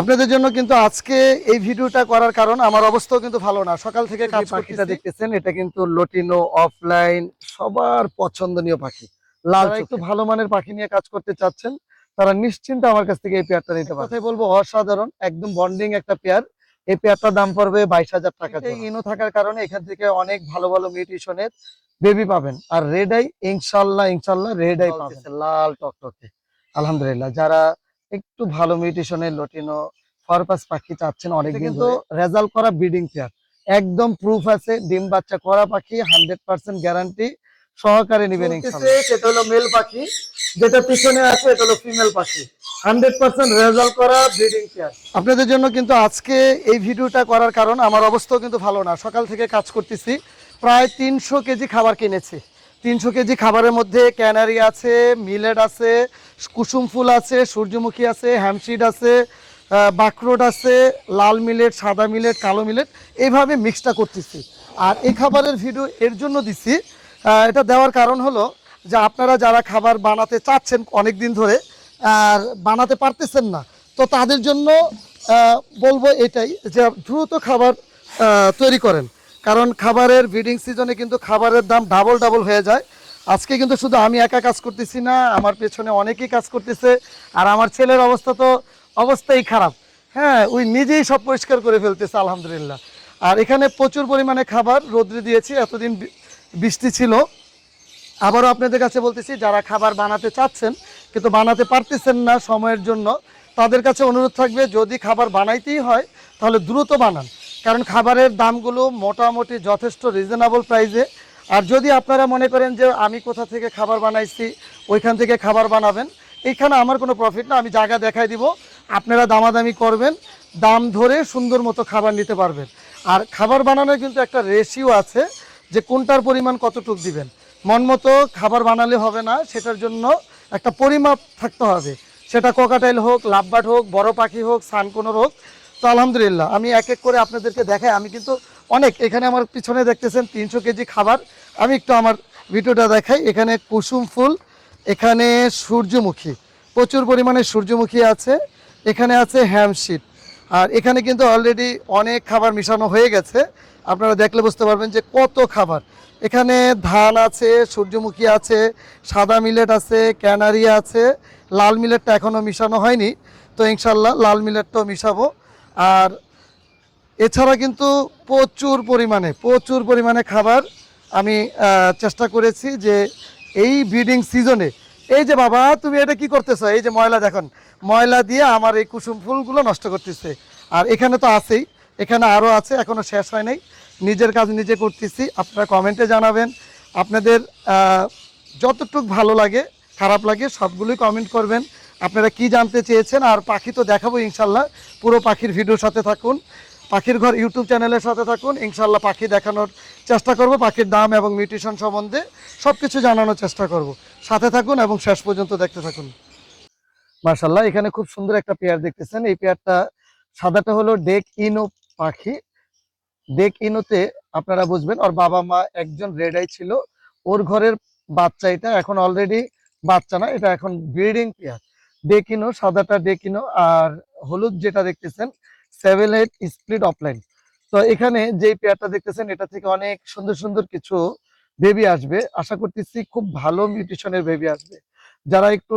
আপনাদের জন্য কিন্তু আজকে এই ভিডিওটা করার কারণ আমার অবস্থাও কিন্তু ভালো না। সকাল থেকে কাজ পাখিটা দেখতেছেন এটা কিন্তু লটিনো অফলাইন সবার পছন্দনীয় পাখি। লাল একটু ভালো মানের পাখি নিয়ে কাজ করতে চাচ্ছেন তারা নিশ্চিন্তে আমার কাছ থেকে এই পেয়ারটা নিতে পারে কথাই বলব অসাধারণ একদম বন্ডিং একটা পেয়ার। এই পেয়ারটার দাম পড়বে বাইশ হাজার টাকা ইনো থাকার কারণে এখান থেকে অনেক ভালো ভালো মিউটিশনের বেবি পাবেন। আর রেড আই ইনশাল্লাহ ইনশাল্লাহ রেড আই পাবেন। লাল টক টকটকে। আলহামদুলিল্লাহ যারা একটু ভালো মিউটেশনের লটিনো ফরপাস পাখি চাচ্ছেন অনেক কিন্তু রেজাল্ট করা ব্রিডিং পেয়ার একদম প্রুফ আছে ডিম বাচ্চা করা পাখি হান্ড্রেড পার্সেন্ট গ্যারান্টি সহকারে নিবেন সেটা হলো মেল পাখি। যেটা পিছনে আছে এটা হলো ফিমেল পাখি। হান্ড্রেড পার্সেন্ট রেজাল্ট করা ব্রিডিং আপনাদের জন্য কিন্তু আজকে এই ভিডিওটা করার কারণ আমার অবস্থাও কিন্তু ভালো না। সকাল থেকে কাজ করতেছি প্রায় তিনশো কেজি খাবার কিনেছি। তিনশো কেজি খাবারের মধ্যে ক্যানারি আছে মিলেট আছে কুসুম ফুল আছে সূর্যমুখী আছে হ্যামসিড আছে আহ, বাকরোট আছে লাল মিলেট সাদা মিলেট কালো মিলেট এইভাবে মিক্সটা করতেছি। আর এই খাবারের ভিডিও এর জন্য দিছি। এটা দেওয়ার কারণ হলো যে আপনারা যারা খাবার বানাতে চাচ্ছেন অনেক দিন ধরে আর বানাতে পারতেছেন না তো তাদের জন্য বলব এটাই যে দ্রুত খাবার তৈরি করেন। কারণ খাবারের ব্রিডিং সিজনে কিন্তু খাবারের দাম ডাবল ডাবল হয়ে যায়। আজকে কিন্তু শুধু আমি একা কাজ করতেছি না, আমার পেছনে অনেকেই কাজ করতেছে, আর আমার ছেলের অবস্থা তো অবস্থাই খারাপ। হ্যাঁ ওই নিজেই সব পরিষ্কার করে ফেলতেছে, আলহামদুলিল্লাহ। আর এখানে প্রচুর পরিমাণে খাবার রোদ্রে দিয়েছি, এতদিন বৃষ্টি ছিল। আবারও আপনাদের কাছে বলতেছি, যারা খাবার বানাতে চাচ্ছেন, কিন্তু বানাতে পারতেছেন না সময়ের জন্য, তাদের কাছে অনুরোধ থাকবে, যদি খাবার বানাইতেই হয়, তাহলে দ্রুত বানান। কারণ খাবারের দামগুলো মোটামুটি যথেষ্ট রিজনেবল প্রাইসে আর যদি আপনারা মনে করেন যে আমি কোথা থেকে খাবার বানাইছি, ওইখান থেকে খাবার বানাবেন, এইখানে আমার কোনো প্রফিট না, আমি জায়গা দেখাই দিব, আপনারা দামাদামি করবেন, দাম ধরে সুন্দর মতো খাবার নিতে পারবেন। আর খাবার বানানোর কিন্তু একটা রেশিও আছে যে কোনটার পরিমাণ কতটুক দিবেন। মন মতো খাবার বানালে হবে না, সেটার জন্য একটা পরিমাপ থাকতে হবে। সেটা কোকাটাইল হোক, লাভবাট হোক, বড় পাখি হোক সানকোনোর হোক। তো আলহামদুলিল্লাহ, আমি এক এক করে আপনাদেরকে দেখাই, আমি কিন্তু অনেক। এখানে আমার পিছনে দেখতেছেন তিনশো কেজি খাবার। আমি একটু আমার ভিডিওটা দেখাই। এখানে কুসুম ফুল, এখানে সূর্যমুখী। প্রচুর পরিমাণে সূর্যমুখী আছে। এখানে আছে হ্যামশিট আর এখানে কিন্তু অলরেডি অনেক খাবার মিশানো হয়ে গেছে। আপনারা দেখলে বুঝতে পারবেন যে কত খাবার। এখানে ধান আছে, সূর্যমুখী আছে, সাদা মিলেট আছে, ক্যানারি আছে। লাল মিলেটটা এখনও মিশানো হয়নি। তো ইনশাল্লাহ লাল মিলেটটাও মিশাবো। আর এছাড়া কিন্তু প্রচুর পরিমাণে প্রচুর পরিমাণে খাবার আমি চেষ্টা করেছি যে এই ব্রিডিং সিজনে এই যে বাবা, তুমি এটা কি করতেছো? এই যে ময়লা দেখুন, ময়লা দিয়ে আমার এই কুসুম ফুলগুলো নষ্ট করতেছে। আর এখানে তো আছেই, এখানে আরও আছে এখনও শেষ হয় নাই। নিজের কাজ নিজে করতেছি, আপনারা কমেন্টে জানাবেন। আপনাদের যতটুক ভালো লাগে, খারাপ লাগে, সবগুলোই কমেন্ট করবেন। আপনারা কি জানতে চেয়েছেন, আর পাখি তো দেখাবো ইনশাল্লাহ। পুরো পাখির ভিডিওর সাথে থাকুন। পাখির ঘর ইউটিউব চ্যানেলের সাথে থাকুন। ইনশাল্লাহ পাখি দেখানোর চেষ্টা করব, পাখির দাম এবং মিউটেশন সম্বন্ধে সব কিছু জানানোর চেষ্টা করব। সাথে থাকুন এবং শেষ পর্যন্ত দেখতে থাকুন। মার্শাল্লাহ এখানে খুব সুন্দর একটা পেয়ার দেখতেছেন। এই পেয়ারটা সাদাটা হলো ডেক ইনো পাখি। ডেক ইনোতে আপনারা বুঝবেন, ওর বাবা মা একজন রেডাই ছিল। ওর ঘরের বাচ্চা এটা, এখন অলরেডি বাচ্চা না, এটা এখন ব্রিডিং পেয়ার। ডেকিনো সাদাটা ডেকিনো আর হলুদ যেটা দেখতেছেন সেভেন এইট স্প্লিট অফলাইন তো এখানে যে পেয়ারটা দেখতেছেন, এটা থেকে অনেক সুন্দর সুন্দর কিছু বেবি আসবে। আশা করতেছি খুব ভালো মিউটেশনের বেবি আসবে। যারা একটু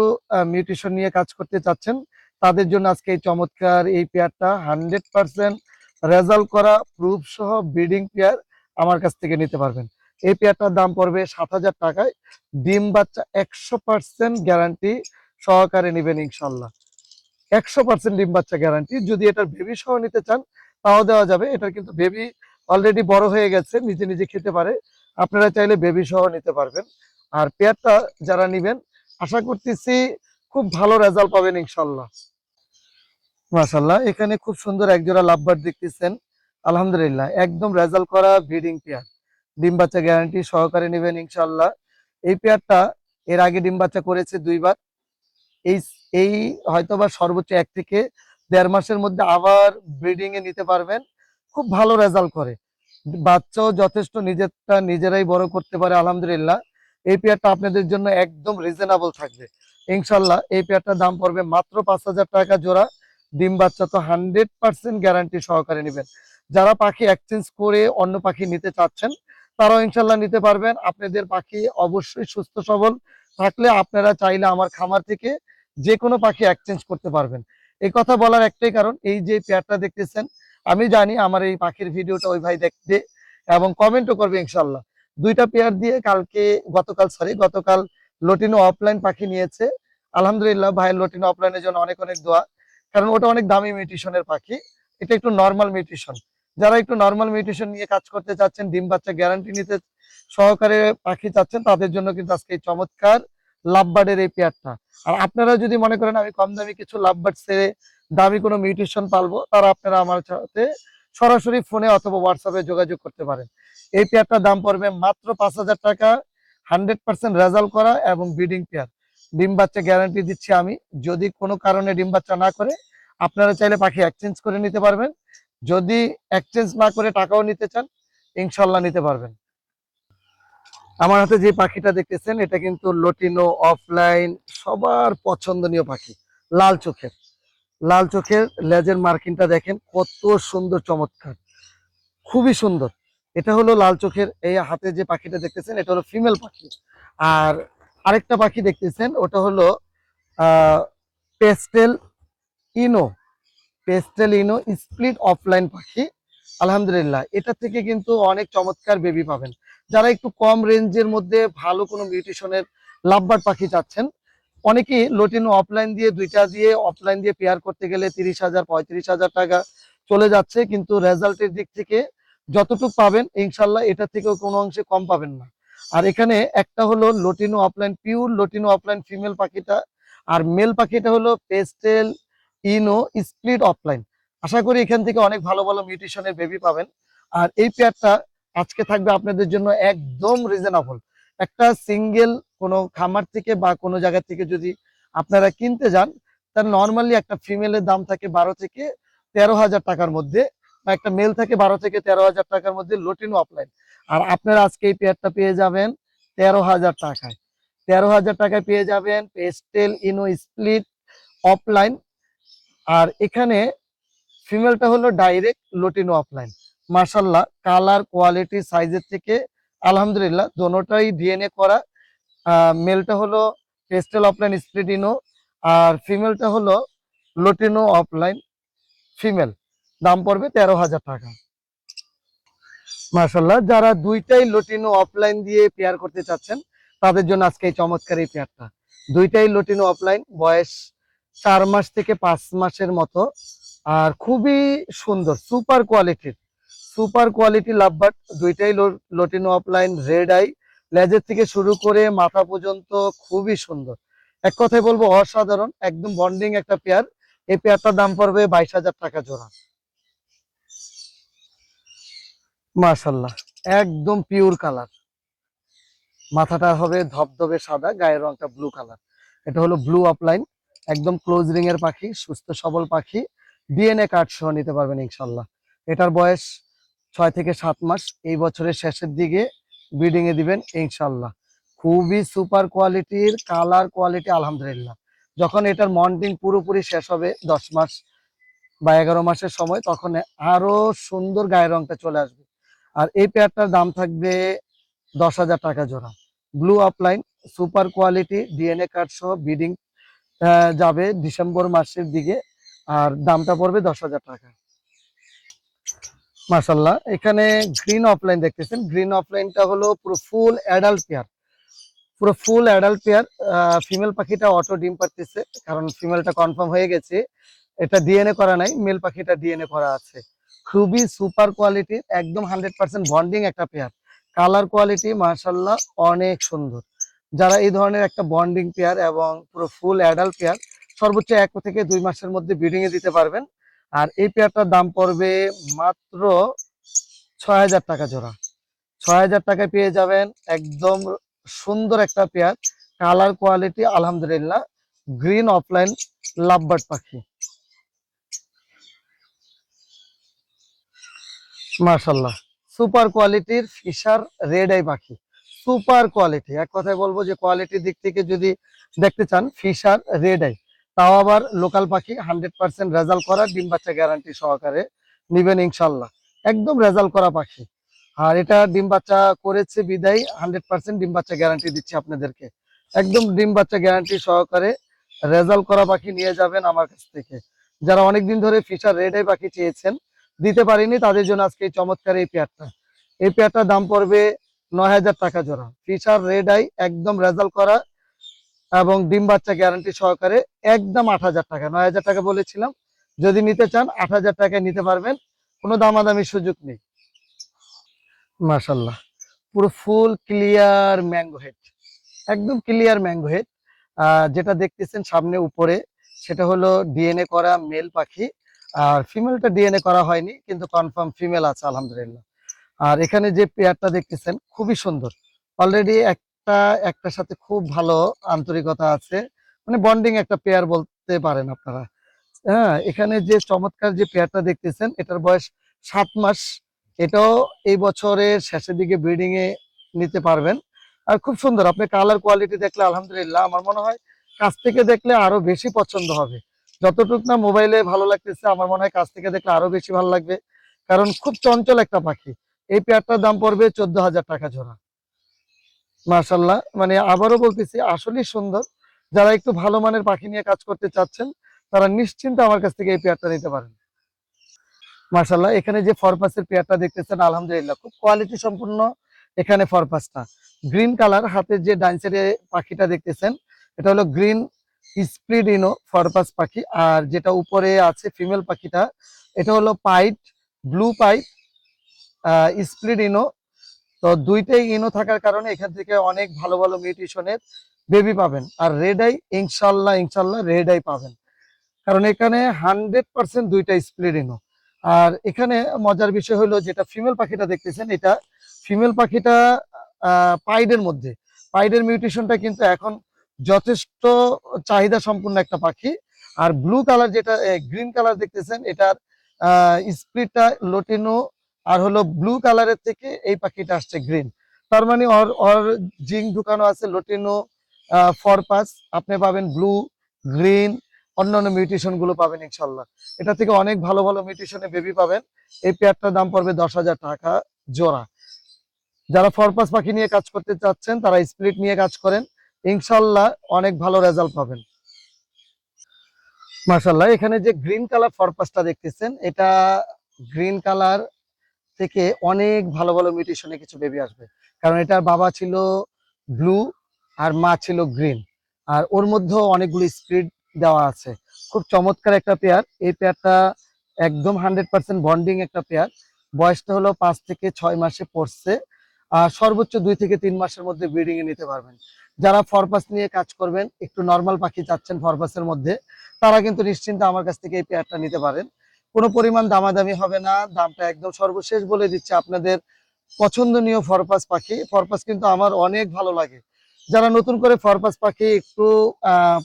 মিউটেশন নিয়ে কাজ করতে চাচ্ছেন, তাদের জন্য আজকে এই চমৎকার এই পেয়ারটা হান্ড্রেড পার্সেন্ট রেজাল্ট করা প্রুফ সহ ব্রিডিং পেয়ার আমার কাছ থেকে নিতে পারবেন। এই পেয়ারটার দাম পড়বে সাত হাজার টাকায়। ডিম বাচ্চা একশো পার্সেন্ট গ্যারান্টি সহকারে নেবেন ইনশাল্লাহ। একশো পার্সেন্ট ডিম বাচ্চা গ্যারান্টি যদি এটার বেবি সহ নিতে চান, তাও দেওয়া যাবে। এটার কিন্তু বেবি অলরেডি বড় হয়ে গেছে, নিজে নিজে খেতে পারে। আপনারা চাইলে বেবি সহ নিতে পারবেন। আর পেয়ারটা যারা নিবেন, আশা করতেছি খুব ভালো রেজাল্ট পাবেন ইনশাল্লাহ। মাশাল্লাহ, এখানে খুব সুন্দর একজোড়া লাভবার্ড দেখতেছেন। আলহামদুলিল্লাহ, একদম রেজাল্ট করা ব্রিডিং পেয়ার। ডিম বাচ্চা গ্যারান্টি সহকারে নেবেন ইনশাল্লাহ। এই পেয়ারটা এর আগে ডিম বাচ্চা করেছে দুইবার। এই এই হয়তোবা সর্বোচ্চ এক থেকে দেড় মাসের মধ্যে আবার ব্রিডিং এ নিতে পারবেন। খুব ভালো রেজাল্ট করে। বাচ্চাও যথেষ্ট নিজেরটা নিজেরাই বড় করতে পারে, আলহামদুলিল্লাহ। এই পেয়ারটা আপনাদের জন্য একদম রিজনেবল থাকবে। ইনশাল্লাহ এই পেয়ারটার দাম পড়বে মাত্র পাঁচ হাজার টাকা জোড়া। ডিম বাচ্চা তো হান্ড্রেড পার্সেন্ট গ্যারান্টি সহকারে নেবেন। যারা পাখি এক্সচেঞ্জ করে অন্য পাখি নিতে চাচ্ছেন, তারাও ইনশাল্লাহ নিতে পারবেন। আপনাদের পাখি অবশ্যই সুস্থ সবল থাকলে আপনারা চাইলে আমার খামার থেকে যে কোনো পাখি এক্সচেঞ্জ করতে পারবেন। এই কথা বলার একটাই কারণ, এই যে পেয়ারটা দেখতেছেন, আমি জানি আমার এই পাখির ভিডিওটা ওই ভাই দেখতে এবং কমেন্টও করবে ইনশাল্লাহ দুইটা পেয়ার দিয়ে কালকে, গতকাল সরি গতকাল লটিনো অফলাইন পাখি নিয়েছে। আলহামদুলিল্লাহ ভাইয়ের লটিনো অফলাইনের জন্য অনেক অনেক দোয়া, কারণ ওটা অনেক দামি মিউটিশনের পাখি। এটা একটু নর্মাল মিউটিশন যারা একটু নর্মাল মিউটিশন নিয়ে কাজ করতে চাচ্ছেন, ডিম বাচ্চা গ্যারান্টি নিতে সহকারে পাখি চাচ্ছেন, তাদের জন্য কিন্তু আজকে চমৎকার লাভবার্ডের এই পেয়ারটা। আর আপনারা যদি মনে করেন আমি কম দামি কিছু লাভবার্ড সেরে দামি কোনো মিউটেশন পালবো, তারা আপনারা আমার সাথে সরাসরি ফোনে অথবা হোয়াটসঅ্যাপে যোগাযোগ করতে পারেন। এই পেয়ারটার দাম পড়বে মাত্র পাঁচ হাজার টাকা, হান্ড্রেড পার্সেন্ট রেজাল্ট করা এবং ব্রিডিং পেয়ার। ডিম বাচ্চা গ্যারান্টি দিচ্ছি আমি, যদি কোনো কারণে ডিম বাচ্চা না করে, আপনারা চাইলে পাখি এক্সচেঞ্জ করে নিতে পারবেন। যদি এক্সচেঞ্জ না করে টাকাও নিতে চান, ইনশাল্লাহ নিতে পারবেন। আমার হাতে যে পাখিটা দেখতেছেন, এটা কিন্তু লটিনো অফলাইন সবার পছন্দনীয় পাখি, লাল চোখের। লাল চোখের লেজের মার্কিনটা দেখেন, কত সুন্দর, চমৎকার। খুবই সুন্দর। এটা হলো লাল চোখের এই হাতে যে পাখিটা দেখতেছেন, এটা হলো ফিমেল পাখি। আর আরেকটা পাখি দেখতেছেন, ওটা হলো pastel ino. Pastel ino split opaline পাখি। আলহামদুলিল্লাহ, এটা থেকে কিন্তু অনেক চমৎকার বেবি পাবেন। যারা একটু কম রেঞ্জের মধ্যে ভালো কোনো মিউটেশনের লাভবার পাখি চাচ্ছেন, অনেকেই লটিনো অফলাইন দিয়ে দুইটা দিয়ে অফলাইন দিয়ে পেয়ার করতে গেলে তিরিশ হাজার, পঁয়ত্রিশ হাজার টাকা চলে যাচ্ছে, কিন্তু রেজাল্টের দিক থেকে যতটুকু পাবেন, ইনশাল্লাহ এটা থেকেও কোনো অংশে কম পাবেন না। আর এখানে একটা হলো lutino opaline pure lutino opaline female পাখিটা, আর মেল পাখিটা হলো পেস্টেল ইনো স্প্লিট অফলাইন আশা করি এখান থেকে অনেক ভালো ভালো মিউটেশনের বেবি পাবেন। আর এই পেয়ারটা আজকে থাকবে আপনাদের জন্য একদম রিজনেবল একটা সিঙ্গেল কোনো খামার থেকে বা কোনো জায়গা থেকে যদি আপনারা কিনতে যান তার নর্মালি একটা ফিমেলের দাম থাকে বারো থেকে তেরো হাজার টাকার মধ্যে বা একটা মেল থাকে বারো থেকে তেরো হাজার টাকার মধ্যে লোটিনো অফলাইন আর আপনারা আজকে এই পেয়ারটা পেয়ে যাবেন তেরো হাজার টাকায়। তেরো হাজার টাকায় পেয়ে যাবেন পেস্টেল ইনো স্প্লিট অফলাইন আর এখানে ফিমেলটা হলো ডাইরেক্ট লোটিনো অফলাইন মার্শাল্লাহ কালার, কোয়ালিটি, সাইজের থেকে আলহামদুলিল্লাহ দোনোটাই ডিএনএ করা। মেলটা হলো পেস্টেল অফলাইন স্প্রিডিনো আর ফিমেলটা হলো লোটিনো অফলাইন ফিমেল দাম পড়বে তেরো হাজার টাকা। মার্শাল্লাহ যারা দুইটাই লোটিনো অফলাইন দিয়ে পেয়ার করতে চাচ্ছেন, তাদের জন্য আজকে এই চমৎকার এই পেয়ারটা দুইটাই লোটিনো অফলাইন বয়স চার মাস থেকে পাঁচ মাসের মতো, আর খুবই সুন্দর সুপার কোয়ালিটির সুপার কোয়ালিটি লাভবার্ড দুইটাই লোটিনো অফলাইন রেড আই লেজের থেকে শুরু করে মাথা পর্যন্ত খুবই সুন্দর। এক কথায় বলব অসাধারণ, একদম বন্ডিং একটা পেয়ার এই পেয়ারটার দাম পড়বে বাইশ হাজার টাকা জোড়া। মাশাল্লাহ একদম পিওর কালার মাথাটা হবে ধবধবে সাদা, গায়ের রংটা ব্লু কালার এটা হলো ব্লু অফলাইন একদম ক্লোজ রিং এর পাখি, সুস্থ সবল পাখি। ডিএনএ কার্ড সহ নিতে পারবেন ইনশাল্লাহ এটার বয়স ছয় থেকে সাত মাস এই বছরের শেষের দিকে ব্রিডিং এ দিবেন, ইনশাল্লাহ। খুবই সুপার কোয়ালিটির কালার কোয়ালিটি আলহামদুলিল্লাহ। যখন এটার মন্টিং পুরোপুরি শেষ হবে দশ মাস বা এগারো মাসের সময়, তখন আরও সুন্দর গায়ের রংটা চলে আসবে। আর এই পেয়ারটার দাম থাকবে দশ হাজার টাকা জোড়া। Blue opaline super quality DNA card সহ ব্রিডিং যাবে ডিসেম্বর মাসের দিকে। আর দামটা পড়বে দশ হাজার টাকা। মাসাল্লাহ এখানে গ্রিন অফলাইন দেখতেছেন। গ্রিন অফলাইনটা হলো পুরো ফুল অ্যাডাল্ট পেয়ার পুরো ফুল অ্যাডাল্ট পেয়ার ফিমেল পাখিটা অটো ডিম পারতেছে কারণ ফিমেলটা কনফার্ম হয়ে গেছে। এটা ডিএনএ করা নাই মেল পাখিটা ডিএনএ করা আছে। খুবই সুপার কোয়ালিটির একদম হান্ড্রেড পার্সেন্ট বন্ডিং একটা পেয়ার কালার কোয়ালিটি মার্শাল্লাহ অনেক সুন্দর। যারা এই ধরনের একটা বন্ডিং পেয়ার এবং পুরো ফুল অ্যাডাল্ট পেয়ার সর্বোচ্চ এক থেকে দুই মাসের মধ্যে ব্রিডিং এ দিতে পারবেন। আর এই পেয়ারটার দাম পড়বে মাত্র ছয় হাজার টাকা জোড়া। ছয় হাজার টাকায় পেয়ে যাবেন একদম সুন্দর একটা পেয়ার। কালার কোয়ালিটি আলহামদুলিল্লাহ গ্রিন অফলাইন লাভবার্ড পাখি। মার্শাল্লাহ সুপার কোয়ালিটির ফিশার রেড আই পাখি। Super quality. এক কথায় বলব যে কোয়ালিটির দিক থেকে যদি দেখতে চান, ফিশার রেড আই। তাও আবার লোকাল পাখি হান্ড্রেড পার্সেন্ট রেজাল্ট করা, ডিম বাচ্চা গ্যারান্টি সহকারে নিবেন ইনশাল্লাহ। একদম রেজাল্ট করা পাখি। আর এটা ডিম বাচ্চা করেছে বিদায় হান্ড্রেড পার্সেন্ট ডিম বাচ্চা গ্যারান্টি দিচ্ছি আপনাদেরকে। একদম ডিম বাচ্চা গ্যারান্টি সহকারে রেজাল্ট করা পাখি নিয়ে যাবেন আমার কাছ থেকে। যারা অনেকদিন ধরে ফিশার রেড আই পাখি চেয়েছেন, দিতে পারিনি, তাদের জন্য আজকে এই চমৎকার এই পেয়ারটা। এই পেয়ারটার দাম পড়বে নয় হাজার টাকা জোড়া। ফিশার রেড আই একদম রেজাল্ট করা এবং ডিম বাচ্চা গ্যারান্টি সহকারে একদম আট হাজার টাকা, নয় হাজার টাকা বলেছিলাম। যদি নিতে চান, আট হাজার টাকায় নিতে পারবেন, কোনো দামাদামির সুযোগ নেই। মাশাল্লাহ পুরো ফুল ক্লিয়ার ম্যাঙ্গো হেড একদম ক্লিয়ার ম্যাঙ্গো হেড যেটা দেখতেছেন সামনে উপরে, সেটা হলো ডিএনএ করা মেল পাখি। আর ফিমেলটা ডিএনএ করা হয়নি, কিন্তু কনফার্ম ফিমেল আছে, আলহামদুলিল্লাহ। আর এখানে যে পেয়ারটা দেখতেছেন, খুবই সুন্দর। অলরেডি একটা, একটার সাথে খুব ভালো আন্তরিকতা আছে। মানে বন্ডিং একটা পেয়ার বলতে পারেন আপনারা। হ্যাঁ এখানে যে চমৎকার যে পেয়ারটা দেখতেছেন, এটার বয়স সাত মাস। এটাও এই বছরের শেষের দিকে ব্রিডিং এ নিতে পারবেন। আর খুব সুন্দর, আপনি কালার কোয়ালিটি দেখলে আলহামদুলিল্লাহ আমার মনে হয় কাছ থেকে দেখলে আরও বেশি পছন্দ হবে। যতটুক না মোবাইলে ভালো লাগতেছে, আমার মনে হয় কাছ থেকে দেখলে আরও বেশি ভালো লাগবে। কারণ খুব চঞ্চল একটা পাখি। এই পেয়ারটার দাম পড়বে চোদ্দ হাজার টাকা জোড়া। মার্শাল্লাহ মানে আবারও বলতেছি আসলেই সুন্দর। যারা একটু ভালো মানের পাখি নিয়ে কাজ করতে চাচ্ছেন, তারা নিশ্চিন্তে আমার কাছ থেকে এই পেয়ারটা নিতে পারেন। মার্শাল্লাহ এখানে যে ফরপাসের পেয়ারটা দেখতেছেন, আলহামদুলিল্লাহ, খুব কোয়ালিটি সম্পূর্ণ এখানে ফরপাসটা গ্রিন কালার হাতে যে ডাইন সাইডে পাখিটা দেখতেছেন, এটা হলো গ্রিন স্প্রিডিনো ফরপাস পাখি, আর যেটা উপরে আছে ফিমেল পাখিটা, এটা হলো pied blue pied split ino তো দুইটাই ইনো থাকার কারণে এখান থেকে অনেক ভালো ভালো মিউটিশনের বেবি পাবেন। আর রেড আই ইনশাল্লাহ ইনশাল্লাহ রেড আই পাবেন। কারণ এখানে হান্ড্রেড পার্সেন্ট দুইটা স্প্লিড ইনো। আর এখানে মজার বিষয় হলো যেটা ফিমেল পাখিটা দেখতেছেন, এটা ফিমেল পাখিটা পাইডের মধ্যে। পাইডের মিউটেশনটা কিন্তু এখন যথেষ্ট চাহিদা সম্পূর্ণ একটা পাখি। আর ব্লু কালার যেটা গ্রিন কালার দেখতেছেন, এটার স্প্লিটটা লোটিনো আর হলো ব্লু কালারের থেকে এই পাখিটা আসছে গ্রিন তার মানে ওর ওর জিং ঢুকানো আছে লোটিনো ফরপাস আপনি পাবেন ব্লু গ্রিন অন্যান্য মিউটেশনগুলো পাবেন ইনশাল্লাহ। এটা থেকে অনেক ভালো ভালো মিউটেশনে বেবি পাবেন। এই পেয়ারটার দাম পড়বে দশ হাজার টাকা জোড়া। যারা ফরপাস পাখি নিয়ে কাজ করতে চাচ্ছেন, তারা স্প্লিট নিয়ে কাজ করেন। ইনশাল্লাহ অনেক ভালো রেজাল্ট পাবেন। মার্শাল্লাহ এখানে যে গ্রিন কালার ফরপাসটা দেখতেছেন, এটা গ্রিন কালার থেকে অনেক ভালো ভালো মিউটেশনে কিছু বেবি আসবে। কারণ এটার বাবা ছিল ব্লু আর মা ছিল গ্রিন আর ওর মধ্যেও অনেকগুলো স্পিড দেওয়া আছে। খুব চমৎকার একটা পেয়ার এই পেয়ারটা একদম হান্ড্রেড পার্সেন্ট বন্ডিং একটা পেয়ার বয়সটা হলো পাঁচ থেকে ছয় মাসে পড়ছে। আর সর্বোচ্চ দুই থেকে তিন মাসের মধ্যে ব্রিডিং এ নিতে পারবেন। যারা ফরপাস নিয়ে কাজ করবেন, একটু নর্মাল পাখি চাচ্ছেন ফরপাসের মধ্যে, তারা কিন্তু নিশ্চিন্তে আমার কাছ থেকে এই পেয়ারটা নিতে পারেন। কোনো পরিমাণ দামাদামি হবে না। দামটা একদম সর্বশেষ বলে দিচ্ছে আপনাদের। পছন্দনীয় ফরপাস পাখি। ফরপাস কিন্তু আমার অনেক ভালো লাগে। যারা নতুন করে ফরপাস পাখি একটু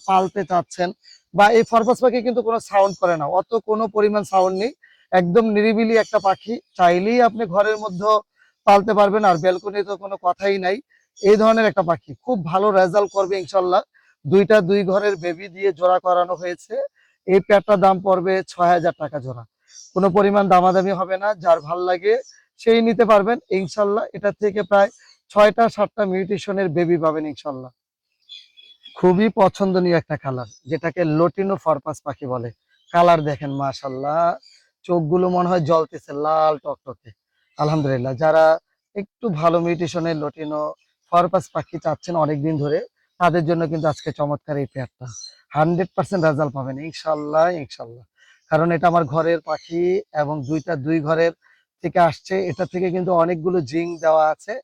পালতে চাচ্ছেন বা এই ফরপাস পাখি কিন্তু কোনো সাউন্ড করে না। অত কোনো পরিমাণ সাউন্ড নেই। একদম নিরিবিলি একটা পাখি। চাইলেই আপনি ঘরের মধ্যে পালতে পারবেন, আর ব্যালকনি তো কোনো কথাই নাই। এই ধরনের একটা পাখি। খুব ভালো রেজাল্ট করবে ইনশাল্লাহ। দুইটা দুই ঘরের বেবি দিয়ে জোড়া করানো হয়েছে। এই পেয়ারটার দাম পড়বে ছয় হাজার টাকা জোড়া। কোনো পরিমাণ দামাদামি হবে না, যার ভালো লাগে সেই নিতে পারবেন। ইনশাল্লাহ এটা থেকে প্রায় ছয়টা সাতটা মিউটেশনের বেবি পাবেন ইনশাল্লাহ। খুবই পছন্দনীয় একটা কালার যেটাকে লটিনো ফরপাস পাখি বলে। কালার দেখেন, মাশাল্লাহ। চোখগুলো মনে হয় জ্বলতেছে লাল টকটকে। আলহামদুলিল্লাহ, যারা একটু ভালো মিউটেশনের লটিনো ফরপাস পাখি চাচ্ছেন অনেকদিন ধরে তাদের জন্য কিন্তু আজকে চমৎকার এই পেয়ারটা। হান্ড্রেড পার্সেন্ট রেজাল্ট পাবেন, ইনশাল্লাহ ইনশাল্লাহ। কারণ এটা আমার ঘরের পাখি এবং দুইটা, দুই ঘরের থেকে আসছে। এটা থেকে কিন্তু অনেকগুলো জিং দেওয়া আছে,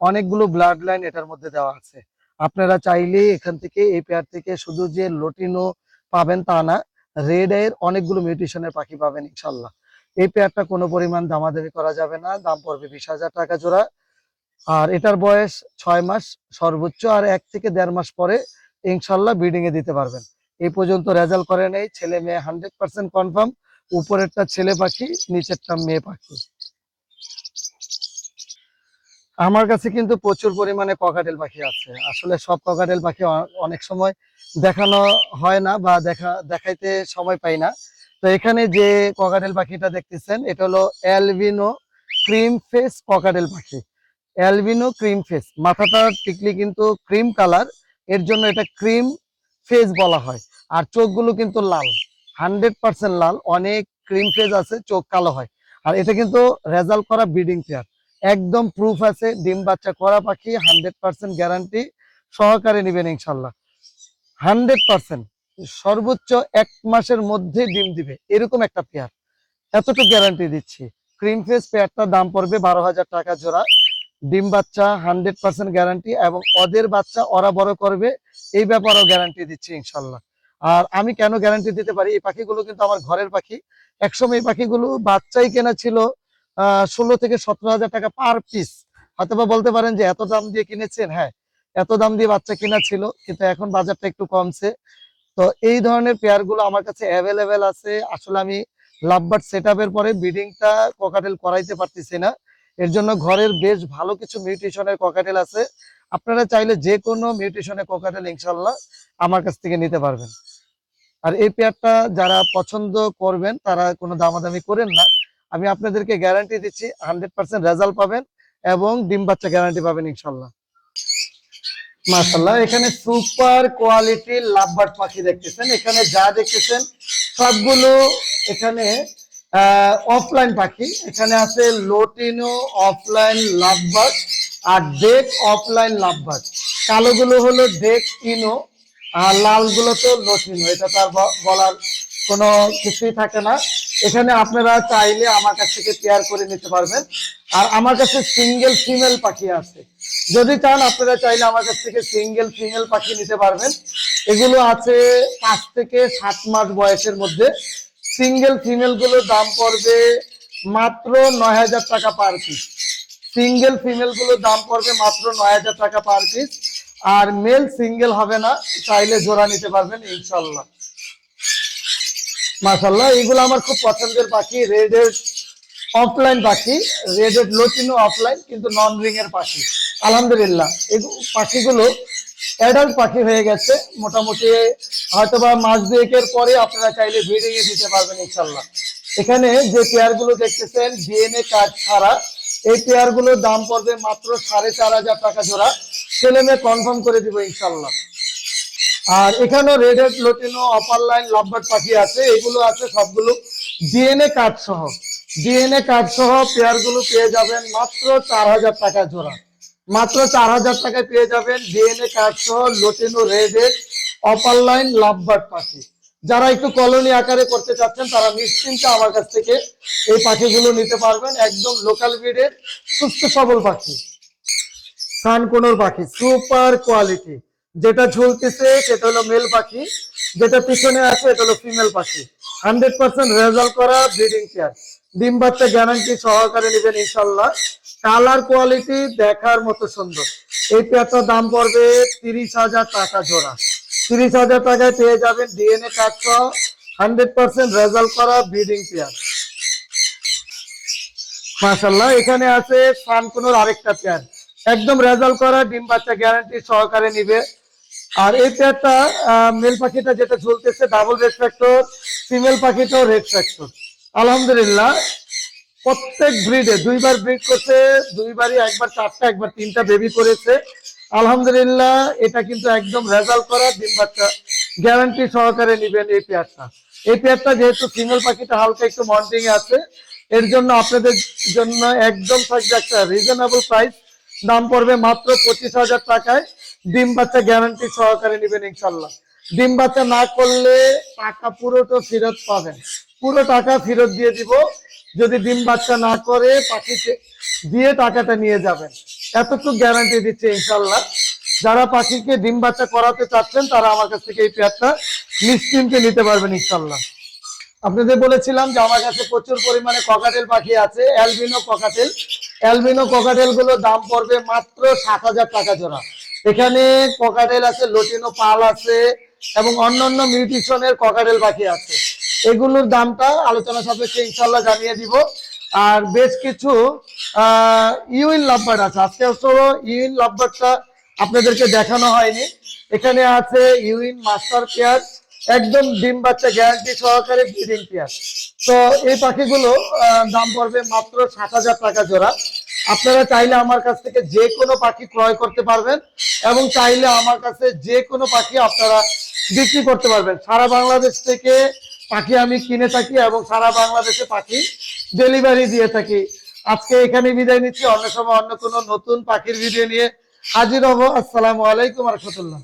অনেকগুলো ব্লাড লাইন এটার মধ্যে দেওয়া আছে। আপনারা চাইলে এখান থেকে, এই পেয়ার থেকে শুধু যে লটিনো পাবেন তা না রেড এর অনেকগুলো মিউটেশনের পাখি পাবেন, ইনশাল্লাহ। এই পেয়ারটা কোনো পরিমাণ দামাদামি করা যাবে না, দাম পড়বে বিশ হাজার টাকা জোড়া। আর এটার বয়স ছয় মাস সর্বোচ্চ, আর এক থেকে দেড় মাস পরে ইনশাল্লাহ ব্রিডিং এ দিতে পারবেন। এই পর্যন্ত রেজাল্ট করে নেই, ছেলে মেয়ে হান্ড্রেড পার্সেন্ট কনফার্ম উপরেরটা ছেলে পাখি, নিচেরটা মেয়ে পাখি। আমার কাছে কিন্তু প্রচুর পরিমাণে ককাটেল পাখি আছে। আসলে সব ককাটেল পাখি অনেক সময় দেখানো হয় না বা দেখা, দেখাইতে সময় পাই না। তো এখানে যে ককাটেল পাখিটা দেখতেছেন, এটা হলো অ্যালবিনো ক্রিম ফেস ককাটেল পাখি। Albino cream face. মাথাটা টিকলি কিন্তু ক্রিম কালার, এর জন্য এটা ক্রিম ফেস বলা হয়। আর চোখগুলো কিন্তু লাল, হান্ড্রেড পার্সেন্ট লাল, অনেক ক্রিম ফেস আছে, চোখ কালো হয়। আর এটা কিন্তু রেজাল্ট করা ব্রিডিং পেয়ার। একদম প্রুফ আছে, ডিম বাচ্চা করা পাখি, হান্ড্রেড পার্সেন্ট গ্যারান্টি সহকারে নেবেন ইনশাল্লাহ। হান্ড্রেড পার্সেন্ট, সর্বোচ্চ এক মাসের মধ্যে ডিম দিবে, এরকম একটা পেয়ার। এতটুকু গ্যারান্টি দিচ্ছি। ক্রিম ফেস পেয়ারটার দাম পড়বে বারো হাজার টাকা জোড়া। ডিম বাচ্চা হান্ড্রেড পার্সেন্ট গ্যারান্টি এবং ওদের বাচ্চা ওরা বড় করবে, এই ব্যাপারেও গ্যারান্টি দিচ্ছি ইনশাল্লাহ। আর আমি কেন গ্যারান্টি দিতে পারি? এই পাখিগুলো কিন্তু আমার ঘরের পাখি। একসময় এই পাখিগুলো বাচ্চাই কেনা ছিল ষোলো থেকে সতেরো হাজার টাকা পার পিস হয়তো বলতে পারেন যে এত দাম দিয়ে কিনেছেন? হ্যাঁ এত দাম দিয়ে বাচ্চা কিনা ছিল, কিন্তু এখন বাজারটা একটু কমছে। তো এই ধরনের পেয়ারগুলো আমার কাছে অ্যাভেলেবেল আছে। আসলে আমি লাভবার্ড সেট পরে ব্রিডিংটা ককাটেল করাইতে পারতেছি না। এর জন্য ঘরের বেশ ভালো কিছু মিউটেশনের ককাটেল আছে। আপনারা চাইলে যে কোনো মিউটেশনের ককাটেল ইনশাল্লাহ আমার কাছ থেকে নিতে পারবেন। আর এই পেয়ারটা যারা পছন্দ করবেন, তারা কোনো দামাদামি করেন না। আমি আপনাদেরকে গ্যারান্টি দিচ্ছি হান্ড্রেড পার্সেন্ট রেজাল্ট পাবেন এবং ডিম বাচ্চা গ্যারান্টি পাবেন, ইনশাল্লাহ। মাশাল্লাহ এখানে সুপার কোয়ালিটির লাভবার্ড পাখি দেখতেছেন। এখানে যা দেখতেছেন, সবগুলো এখানে অফলাইন পাখি। এখানে আছে লোটিনো অফলাইন লাভবার্ড আর ডেক অফলাইন লাভবার্ড কালোগুলো হলো ডেক ইনো আর লালগুলো তো লোটিনো। এটা তার বলার কোনো কিছুই থাকে না। এখানে আপনারা চাইলে আমার কাছ থেকে পেয়ার করে নিতে পারবেন। আর আমার কাছে সিঙ্গেল ফিমেল পাখি আছে। যদি চান, আপনারা চাইলে আমার কাছ থেকে সিঙ্গেল ফিমেল পাখি নিতে পারবেন। এগুলো আছে পাঁচ থেকে সাত মাস বয়সের মধ্যে। সিঙ্গেল ফিমেলগুলোর দাম পড়বে মাত্র নয় হাজার টাকা পার পিস সিঙ্গেল ফিমেলগুলোর দাম পড়বে মাত্র নয় হাজার টাকা পার পিস আর মেল সিঙ্গেল হবে না, চাইলে জোড়া নিতে পারবেন, ইনশাল্লাহ। মাশাল্লাহ এগুলো আমার খুব পছন্দের পাখি রেডের অফলাইন পাখি রেডেড লোটিনো অফলাইন কিন্তু নন রিং এর পাখি। আলহামদুলিল্লাহ, এই পাখিগুলো অ্যাডাল্ট পাখি হয়ে গেছে। মোটামুটি হয়তোবা মাস দুয়েকের পরে আপনারা চাইলে ব্রিডিং এ দিতে পারবেন ইনশাল্লাহ এখানে যে পেয়ারগুলো দেখতেছেন, ডিএনএ কার্ড ছাড়া, এই পেয়ারগুলোর দাম পড়বে মাত্র সাড়ে চার হাজার টাকা জোড়া। ছেলে মেয়ে কনফার্ম করে দিব ইনশাল্লাহ আর এখানেও red eyed lutino opaline lovebird পাখি আছে, এগুলো আছে সবগুলো ডিএনএ কার্ড সহ ডিএনএ কার্ড সহ পেয়ারগুলো পেয়ে যাবেন মাত্র চার হাজার টাকা জোড়া। মাত্র চার হাজার টাকায় পেয়ে যাবেন ডিএনএ কার্ড সহ lutino red eyed opaline lovebird পাখি। যারা একটু কলোনি আকারে করতে চাচ্ছেন, তারা নিশ্চিন্তে আমার কাছ থেকে এই পাখিগুলো নিতে পারবেন। একদম লোকাল ব্রিডের সুস্থ সবল পাখি। সানকোনোর পাখি সুপার কোয়ালিটি যেটা ঝুলতেছে, সেটা হলো মেল পাখি। যেটা পিছনে আছে এটা হলো ফিমেল পাখি। হান্ড্রেড পার্সেন্ট রেজাল্ট করা ব্রিডিং চেয়ার ডিম বাচ্চা গ্যারান্টি সহকারে নেবেন ইনশাল্লাহ। কালার কোয়ালিটি দেখার মতো সুন্দর। এই পেয়ারটার দাম পড়বে তিরিশ হাজার টাকা জোড়া। তিরিশ হাজার টাকায় পেয়ে যাবেন ডিএনএ সহ হান্ড্রেড পার্সেন্ট রেজাল্ট করা ব্রিডিং পেয়ার মাশাল্লাহ এখানে আছে সানকুনোর আরেকটা পেয়ার একদম রেজাল্ট করা, ডিম বাচ্চা গ্যারান্টি সহকারে নিবে। আর এই পেয়ারটা মেল পাখিটা যেটা ঝুলতেছে ডাবল রেড ফ্যাক্টর ফিমেল পাখিটাও রেড ফ্যাক্টর আলহামদুলিল্লাহ প্রত্যেক ব্রিডে দুইবার ব্রিড করছে, দুইবারই একবার চারটা, একবার তিনটা বেবি করেছে। আলহামদুলিল্লাহ, এটা কিন্তু একদম রেজাল্ট করা ডিম বাচ্চা। গ্যারান্টি সহকারে নিবেন এই পেয়ারটা এই পেয়ারটা যেহেতু ফিমেল পাখিটা হালকা একটু মন্টিং আছে, এর জন্য আপনাদের জন্য একদম থাকবে একটা রিজনেবল প্রাইস দাম পড়বে মাত্র পঁচিশ হাজার টাকায়। ডিম বাচ্চা গ্যারান্টি সহকারে নেবেন ইনশাল্লাহ। ডিম বাচ্চা না করলে টাকা পুরোটা ফেরত পাবেন। পুরো টাকা ফেরত দিয়ে দিব। যদি ডিম বাচ্চা না করে, পাখিকে দিয়ে টাকাটা নিয়ে যাবেন। এতটুকু গ্যারান্টি দিচ্ছে ইনশাল্লাহ যারা পাখিকে ডিম বাচ্চা করাতে চাচ্ছেন, তারা আমার কাছ থেকে এই পেয়ারটা নিশ্চিন্তে নিতে পারবেন ইনশাল্লাহ আপনাদের বলেছিলাম যে আমার কাছে প্রচুর পরিমাণে ককাটেল পাখি আছে অ্যালবিনো ককাটেল অ্যালবিনো ককাটেলগুলো দাম পড়বে মাত্র সাত হাজার টাকা জোড়া। এখানে ককাটেল আছে, লটিনো পাল আছে, এবং অন্যান্য মিউটিশনের ককাটেল পাখি আছে। এগুলোর দামটা আলোচনা সাপেক্ষে ইনশাল্লাহ জানিয়ে দিব। আর বেশ কিছু ইউইন লাভবার্ড আছে। আজকে হলো ইউইন লাভবার্ডটা আপনাদেরকে দেখানো হয়নি। এখানে আছে ইউইন মাস্টার পেয়ার, একদম ডিম বাচ্চা গ্যারান্টি সহকারে ব্রিডিং পেয়ার। তো এই পাখিগুলো দাম পড়বে মাত্র সাত হাজার টাকা জোড়া। আপনারা চাইলে আমার কাছ থেকে যে কোনো পাখি ক্রয় করতে পারবেন এবং চাইলে আমার কাছে যে কোনো পাখি আপনারা বিক্রি করতে পারবেন। সারা বাংলাদেশ থেকে পাখি আমি কিনে থাকি এবং সারা বাংলাদেশে পাখি ডেলিভারি দিয়ে থাকি। আজকে এখানে বিদায় নিচ্ছি। অন্য সময় অন্য কোনো নতুন পাখির ভিডিও নিয়ে হাজির হব। আসসালামু আলাইকুম রহমতুল্লাহ।